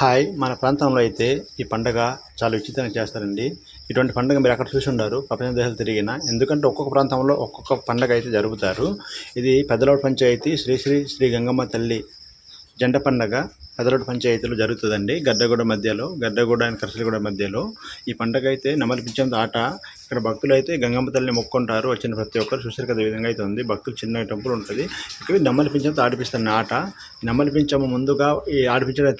Hi మన ప్రాంతంలో అయితే ఈ పండగ చాలా ఉచితంగా చేస్తారండి. ఇటువంటి పండుగ మీరు అక్కడ చూసి ఉండరు ప్రపంచ దేశాలు తిరిగిన. ఎందుకంటే ఒక్కొక్క ప్రాంతంలో ఒక్కొక్క పండగ అయితే జరుపుతారు. ఇది పెద్దలోడు పంచాయతీ శ్రీ శ్రీ శ్రీ గంగమ్మ తల్లి జంట పండగ పెదలోడు పంచాయతీలో జరుగుతుందండి. గడ్డగూడ మధ్యలో గడ్డగూడ అండ్ కరసలగూడ మధ్యలో ఈ పండగ అయితే నమలిపించేంత ఆట. ఇక్కడ భక్తులు అయితే గంగమ్మ తల్లిని మొక్కుంటారు. వచ్చిన ప్రతి ఒక్కరు చూసారు కదా విధంగా అయితే ఉంది. భక్తులు చిన్న టెంపుల్ ఉంటుంది. ఇక్కడ నమ్మలిపించేంత ఆడిపిస్తాను ఆట. నమ్మలిపించము ముందుగా ఈ ఆడిపించిన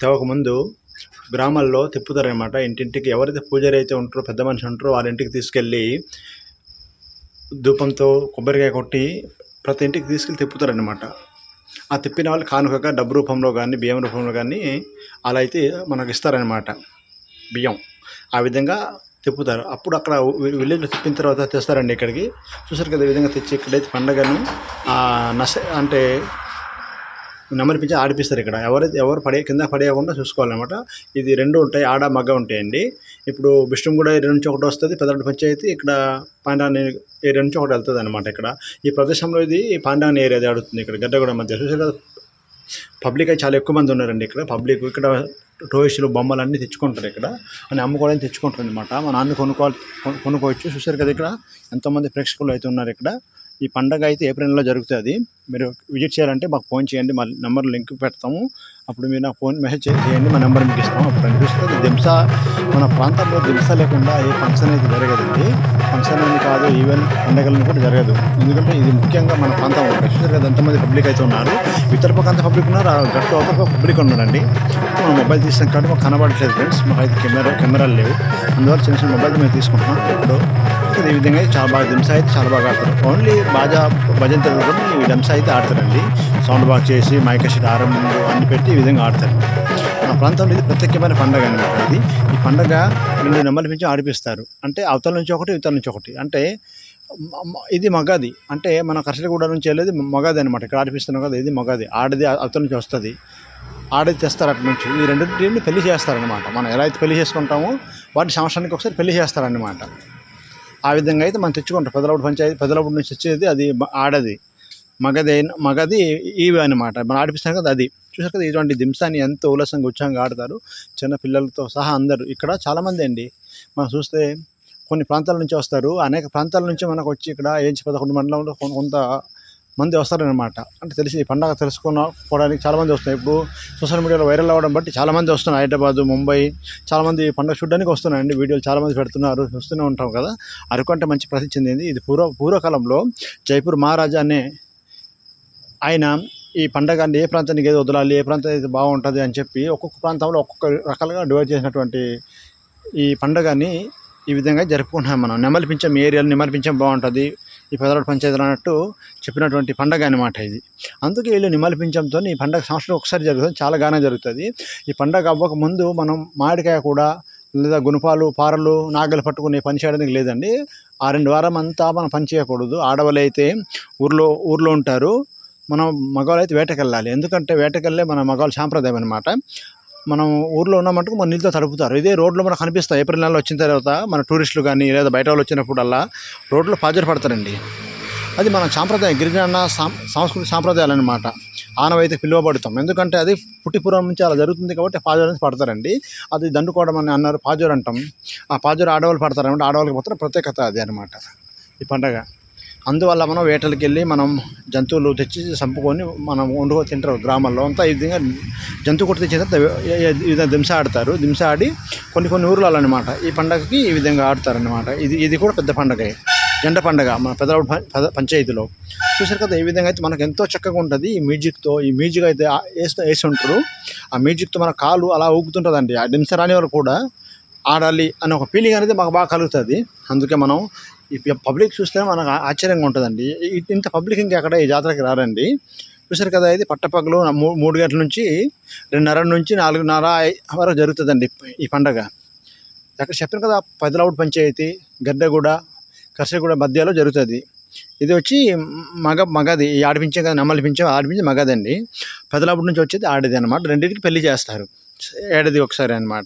తెవక ముందు గ్రామాల్లో తిప్పుతారనమాట ఇంటింటికి ఎవరైతే పూజారి అయితే ఉంటారో పెద్ద మనిషి ఉంటారో వాళ్ళ ఇంటికి తీసుకెళ్ళి ధూపంతో కొబ్బరికాయ కొట్టి ప్రతి ఇంటికి తీసుకెళ్ళి తిప్పుతారనమాట ఆ తిప్పిన వాళ్ళు కానుకగా డబ్బు రూపంలో కానీ బియ్యం రూపంలో కానీ అలా అయితే మనకు ఇస్తారనమాట బియ్యం. ఆ విధంగా తిప్పుతారు. అప్పుడు అక్కడ విలేజ్లో తిప్పిన తర్వాత తెస్తారండి ఇక్కడికి. చూసారు కదా విధంగా తెచ్చి ఇక్కడైతే పండగను ఆ, నస అంటే నెమలిపించి ఆడిపిస్తారు ఇక్కడ. ఎవరైతే ఎవరు పడే కింద పడేయకుండా చూసుకోవాలన్నమాట. ఇది రెండు ఉంటాయి ఆడ మగ్గ ఉంటాయండి. ఇప్పుడు కూడా ఏరియా నుంచి ఒకటి వస్తుంది పెద్దపల్లి పంచాయతీ ఇక్కడ పాండాని ఏరియా నుంచి ఒకటి వెళ్తుంది అనమాట ఇక్కడ. ఈ ప్రదేశంలో ఇది పాండాని ఏరియా ఆడుతుంది ఇక్కడ గడ్డగూడ మధ్య. చూసారు పబ్లిక్ అయితే చాలా ఎక్కువ మంది ఉన్నారండి ఇక్కడ. పబ్లిక్ ఇక్కడ టోయిస్టులు బొమ్మలు అన్నీ తెచ్చుకుంటారు ఇక్కడ. అని అమ్ముకోవడానికి తెచ్చుకుంటారు అనమాట మా నాన్న కొనుక్కోవాలి కొనుక్కోవచ్చు. చూసారు కదా ఇక్కడ ఎంతోమంది ప్రేక్షకులు అయితే ఉన్నారు ఇక్కడ. ఈ పండగ అయితే ఏప్రిల్ నెలలో జరుగుతుంది. మీరు విజిట్ చేయాలంటే మాకు ఫోన్ చేయండి మా నెంబర్ లింక్ పెడతాము. అప్పుడు మీరు నాకు ఫోన్ మెసేజ్ చేయండి మా నెంబర్ మీకు ఇస్తాము. అప్పుడు అనిపిస్తుంది. దింస మన ప్రాంతంలో దింస లేకుండా ఏ ఫంక్షన్ అయితే జరగదండి. ఫంక్షన్ అని కాదు ఈవెన్ పండగలను కూడా జరగదు. ఎందుకంటే ఇది ముఖ్యంగా మన ప్రాంతం. చూసారు ఎంతమంది పబ్లిక్ అయితే ఉన్నారు. ఇతర పక్క అంత పబ్లిక్ ఉన్నారు. ఆ గట్టు అవతల పబ్లిక్ ఉన్నారండి. మనం మొబైల్ తీసినాం కాబట్టి మాకు కనబడట్లేదు ఫ్రెండ్స్. మాకు అయితే కెమెరా కెమెరాలు లేవు. అందువల్ల చిన్న చిన్న మొబైల్ మేము తీసుకుంటున్నాం. ఇప్పుడు ఈ విధంగా చాలా బాగా దింస అయితే చాలా బాగా ఆడతారు. ఓన్లీ బాజా భజంతులు కూడా ఈ దింస అయితే ఆడతారండి. సౌండ్ బాక్స్ చేసి మైక్ ఆరంభం అన్ని పెట్టి ఈ విధంగా ఆడతారు. మా ప్రాంతంలో ఇది ప్రత్యేకమైన పండగ అనమాట ఇది. ఈ పండగ రెండు నెంబర్ల నుంచి ఆడిపిస్తారు. అంటే అవతల నుంచి ఒకటి ఇవతల నుంచి ఒకటి. అంటే మ- ఇది మగాది. అంటే మన కర్షకగూడ నుంచి వెళ్ళేది మగాది అనమాట ఇక్కడ ఆడిపిస్తున్నాం కదా ఇది మగాది. ఆడది అవతల నుంచి వస్తుంది. ఆడది తెస్తారు అటు నుంచి. ఈ రెండింటిని పెళ్ళి చేస్తారనమాట మనం ఎలా అయితే పెళ్ళి చేసుకుంటామో వాటి సంవత్సరానికి ఒకసారి పెళ్ళి చేస్తారనమాట ఆ విధంగా అయితే మనం తెచ్చుకుంటాం. పెదలపూడి పంచాయతీ పెదలపూడి నుంచి వచ్చేది అది ఆడది. మగది మగది ఇవి అనమాట. మనం ఆడిపిస్తాం కదా అది. చూసారు కదా ఇటువంటి దింసాన్ని ఎంతో ఉల్లాసంగా ఉత్సాహంగా ఆడతారు. చిన్న పిల్లలతో సహా అందరూ. ఇక్కడ చాలామంది అండి. మనం చూస్తే కొన్ని ప్రాంతాల నుంచి వస్తారు. అనేక ప్రాంతాల నుంచి మనకు వచ్చి ఇక్కడ ఏంచి పదకొండు మండలంలో కొంత మంది వస్తారనమాట అంటే తెలిసి ఈ పండగ తెలుసుకోవడానికి చాలామంది వస్తున్నాయి ఇప్పుడు సోషల్ మీడియాలో వైరల్ అవ్వడం బట్టి చాలామంది వస్తున్నారు. హైదరాబాద్ ముంబై చాలామంది పండుగ చూడడానికి వస్తున్నారండి. వీడియోలు చాలామంది పెడుతున్నారు. చూస్తూనే ఉంటాం కదా. అరకు అంటే మంచి ప్రసిద్ధి చెందింది. ఇది పూర్వ పూర్వకాలంలో జైపూర్ మహారాజా అనే ఆయన ఈ పండగ ఏ ప్రాంతానికి ఏది వదలాలి ఏ ప్రాంతం అయితే బాగుంటుంది అని చెప్పి ఒక్కొక్క ప్రాంతంలో ఒక్కొక్క రకాలుగా డివైడ్ చేసినటువంటి ఈ పండగని ఈ విధంగా జరుపుకుంటున్నాం మనం. నెమలిపించం ఏరియాలో నెమలిపించం బాగుంటుంది. ఈ పెదరాడు పంచాయతీలు అన్నట్టు చెప్పినటువంటి పండగ అనమాట ఇది. అందుకే వీళ్ళు నిమలిపించంతో ఈ పండగ సంవత్సరం ఒకసారి జరుగుతుంది చాలా గానే జరుగుతుంది. ఈ పండగ అవ్వక ముందు మనం మామిడికాయ కూడా లేదా గుణపాలు పారలు నాగలు పట్టుకునే పని చేయడానికి లేదండి. ఆ రెండు వారం అంతా మనం పని చేయకూడదు. ఆడవాళ్ళు అయితే ఊర్లో ఊర్లో ఉంటారు. మనం మగవాళ్ళు అయితే వేటకెళ్ళాలి. ఎందుకంటే వేటకెళ్ళే మన మగవాళ్ళ సాంప్రదాయం అనమాట మనం ఊర్లో ఉన్న మటుకు మన నీళ్ళతో తడుపుతారు. ఇదే రోడ్లో మనకు కనిపిస్తాయి ఏప్రిల్ నెలలో వచ్చిన తర్వాత మన టూరిస్టులు కానీ లేదా బయట వాళ్ళు వచ్చినప్పుడల్లా రోడ్లో పాజర్ పడతారండి. అది మన సాంప్రదాయం గిరిజన సాం సాంస్కృతిక సాంప్రదాయాలు అనమాట ఆనవైతే పిలువబడతాం. ఎందుకంటే అది పుట్టిపురం నుంచి అలా జరుగుతుంది కాబట్టి పాజరు అనేది పడతారండి. అది దండుకోవడం అని అన్నారు పాజరు అంటాం. ఆ పాజరు ఆడవాళ్ళు పడతారు అనమాట ఆడవాళ్ళకి మాత్రం ప్రత్యేకత అది అనమాట ఈ పండగ. అందువల్ల మనం వేటలకు వెళ్ళి మనం జంతువులు తెచ్చి చంపుకొని మనం వండుకొని తింటారు గ్రామాల్లో. అంతా ఈ విధంగా జంతువు కొట్టి తెచ్చిన తర్వాత ఈ- విధంగా దింస ఆడతారు దింస ఆడి కొన్ని కొన్ని ఊర్లలో అనమాట ఈ పండగకి ఈ విధంగా ఆడతారనమాట. ఇది ఇది కూడా పెద్ద పండగే. జెండ పండగ మన పెదరాడు పంచాయతీలో. చూసారు కదా ఈ విధంగా అయితే మనకు ఎంతో చక్కగా ఉంటుంది ఈ మ్యూజిక్తో. ఈ మ్యూజిక్ అయితే ఆ- వేస్తూ వేసి ఉంటారు. ఆ మ్యూజిక్తో మన కాలు అలా ఊగుతుంటుందండి. ఆ దింస రాని వాళ్ళు కూడా ఆడాలి అనే ఒక ఫీలింగ్ అనేది మాకు బాగా కలుగుతుంది. అందుకే మనం ఈ పబ్లిక్ చూస్తే మనకు ఆశ్చర్యంగా ఉంటుందండి. ఇంత పబ్లిక్ ఇంకెక్కడ ఈ జాతరకి రారండి. చూసారు కదా ఇది పట్టపగలు మూ- మూడు గంటల నుంచి రెండున్నర నుంచి నాలుగున్నర వరకు జరుగుతుందండి ఈ పండగ. అక్కడ చెప్పాను కదా పదిలౌడ్ పంచాయతీ గడ్డగూడ కర్సగూడ మధ్యలో జరుగుతుంది. ఇది వచ్చి మగ మగది ఈ ఆడిపించే కదా నమ్మలిపించే ఆడిపించే మగదండి. పెదలాపుడు నుంచి వచ్చేది ఆడది అనమాట రెండింటికి పెళ్ళి చేస్తారు. ఏడాది ఒకసారి అనమాట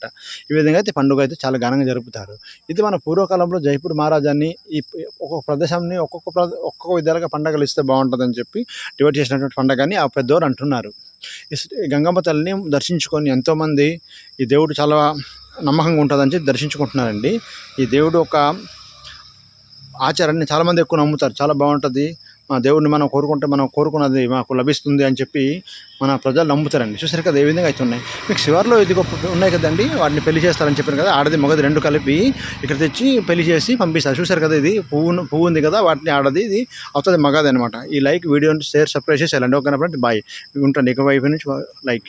ఈ విధంగా అయితే పండుగ అయితే చాలా ఘనంగా జరుపుతారు. ఇది మన పూర్వకాలంలో జైపూర్ మహారాజాన్ని ఈ ఒక్కొక్క ప్రదేశాన్ని ఒక్కొక్క ప్ర- ఒక్కొక్క విధాలుగా పండగలు ఇస్తే బాగుంటుందని చెప్పి డివైడ్ చేసినటువంటి పండగని ఆ పెద్దవారు అంటున్నారు. గంగమ్మ తల్లిని దర్శించుకొని ఎంతోమంది ఈ దేవుడు చాలా నమ్మకంగా ఉంటుందని చెప్పి దర్శించుకుంటున్నారండి. ఈ దేవుడు ఒక ఆచారాన్ని చాలామంది ఎక్కువ నమ్ముతారు. చాలా బాగుంటుంది. దేవుడిని మనం కోరుకుంటే మనం కోరుకున్నది మాకు లభిస్తుంది అని చెప్పి మన ప్రజలు నమ్ముతారండి. చూసారు కదా ఏ విధంగా అయితే ఉన్నాయి. మీకు శివార్లో ఇది గొప్ప ఉన్నాయి కదండి. వాటిని పెళ్ళి చేస్తారని చెప్పారు కదా. ఆడది మగది రెండు కలిపి ఇక్కడ తెచ్చి పెళ్ళి చేసి పంపిస్తారు. చూసారు కదా ఇది పువ్వు పువ్వు ఉంది కదా. వాటిని ఆడది ఇది అవుతుంది మగది అనమాట ఈ లైక్ వీడియోని షేర్ సబ్స్క్రైబ్ చేసి వెళ్ళండి ఓకే బాయ్. ఉంటాను ఇక వైపు నుంచి లైక్.